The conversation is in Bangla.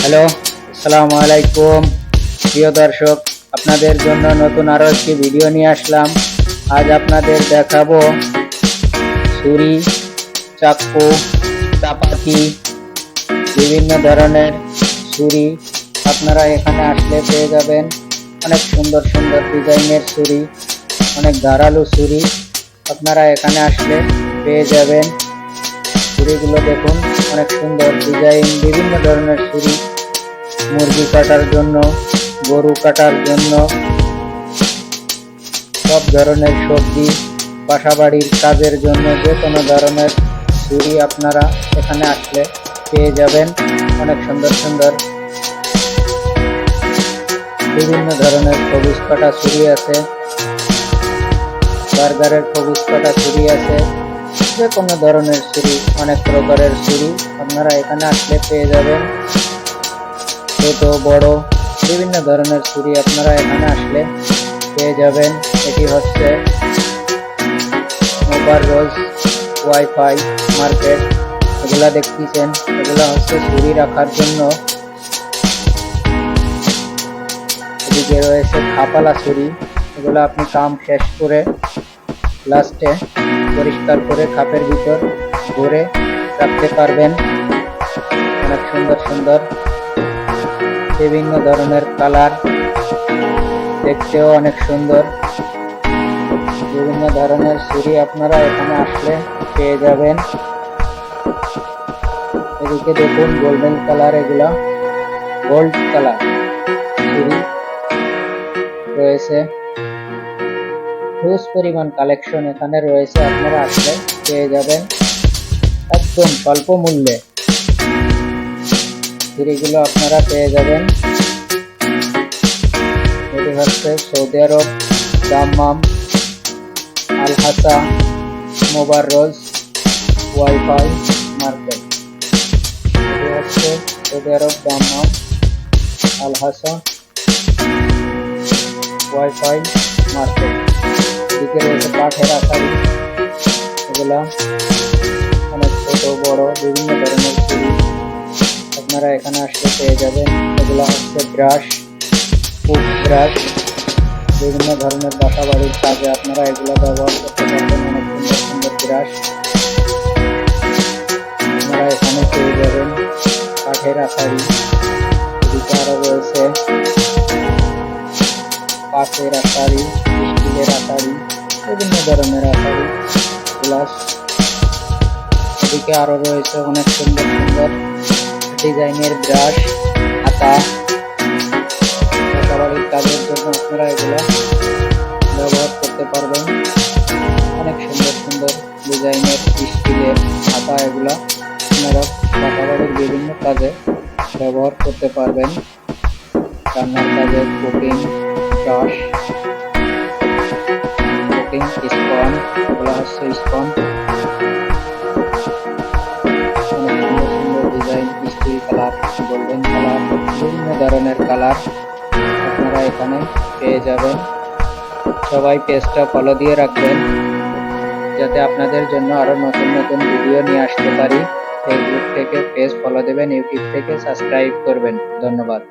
হ্যালো, আসসালামু আলাইকুম। প্রিয় দর্শক, আপনাদের জন্য নতুন আরও একটি ভিডিও নিয়ে আসলাম। আজ আপনাদের দেখাবো ছুরি, চাকু, চাপাতি, বিভিন্ন ধরনের ছুরি। আপনারা এখানে আসলে পেয়ে যাবেন অনেক সুন্দর সুন্দর ডিজাইনের ছুরি, অনেক ধারালো ছুরি। আপনারা এখানে আসলে পেয়ে যাবেন। ছুরিগুলো দেখুন, অনেক সুন্দর ডিজাইন বিভিন্ন ধরনের ছুরি মুরগি কাটার জন্য, গরু কাটার জন্য, সব ধরনের সবজি বাসাবাড়ির কাজের জন্য যে কোনো ধরনের ছুরি আপনারা এখানে আসলে পেয়ে যাবেন। অনেক সুন্দর সুন্দর বিভিন্ন ধরনের সবুজ কাটা ছুরি আছে, বার্গারের সবুজ কাটা ছুরি আছে। যে কোনো ধরনের ছুরি অনেক প্রকারের ছুরি আপনারা এখানে আসলে পেয়ে যাবেন। ছোট, বড়, বিভিন্ন ধরনের ছুরি আপনারা এখানে আসলে পেয়ে যাবেন। এটি হচ্ছে মোবার রোজ ওয়াইফাই মার্কেট এগুলা দেখতেছেন। এগুলা হচ্ছে ছুরি রাখার জন্য। এদিকে রয়েছে খাপালা ছুরি এগুলো আপনি কাম শেষ করে লাস্টে পরিষ্কার করে খাপের ভিতর ভরে রাখতে পারবেন। অনেক সুন্দর সুন্দর বিভিন্ন ধরনের কালার। দেখতেও অনেক সুন্দর। বিভিন্ন ধরনের ছুরি আপনারা এখানে আসলে পেয়ে যাবেন। এদিকে দেখুন গোল্ডেন কালার এগুলা। গোল্ড কালার ছুরি রয়েছে। হিউজ পরিমাণ কালেকশন এখানে রয়েছে, আপনারা আসলে পেয়ে যাবেন একদম স্বল্প মূল্যে। ছুরিগুলো আপনারা পেয়ে যাবেন। এটি হচ্ছে সৌদি আরব দাম্মাম আল হাসা মোবার রোজ ওয়াইফাই মার্কেট। এটি হচ্ছে সৌদি আরব দাম্মাম আল হাসা ওয়াইফাই মার্কেট। রয়েছে কাঠের আকারি। এগুলা অনেক ছোট, বড়, বিভিন্ন ধরনের ছুরি আপনারা এখানে আসলে পেয়ে যাবেন। এগুলা হচ্ছে ব্রাশ কুক ব্রাশ। বিভিন্ন ধরনের বাসা বাড়ির কাজে আপনারা এগুলো ব্যবহার করতে পারবেন। অনেক সুন্দর সুন্দর ব্রাশ। আপনারা এখানে পেয়ে যাবেন কাঠের আকারি। এদিকে আরও রয়েছে কাঠের আকারি স্টিলের আকারি বিভিন্ন ধরনের আকারি গ্লাস এদিকে আরও রয়েছে অনেক সুন্দর সুন্দর ডিজাইনের ব্রাশ হাতা বাড়ির কাজের জন্য আপনারা এগুলো ব্যবহার করতে পারবেন। অনেক সুন্দর সুন্দর ডিজাইনের স্টিলের হাতা এগুলো আপনারা বাড়ির বিভিন্ন কাজে ব্যবহার করতে পারবেন। রান্নার কাজে কুকিং বিভিন্ন ধরনের কালার আপনারা এখানে পেয়ে যাবেন। সবাই পেজটা ফলো দিয়ে রাখবেন, যাতে আপনাদের জন্য আরও নতুন নতুন ভিডিও নিয়ে আসতে পারি। ফেসবুক থেকে পেজ ফলো দেবেন ইউটিউব থেকে সাবস্ক্রাইব করবেন। ধন্যবাদ।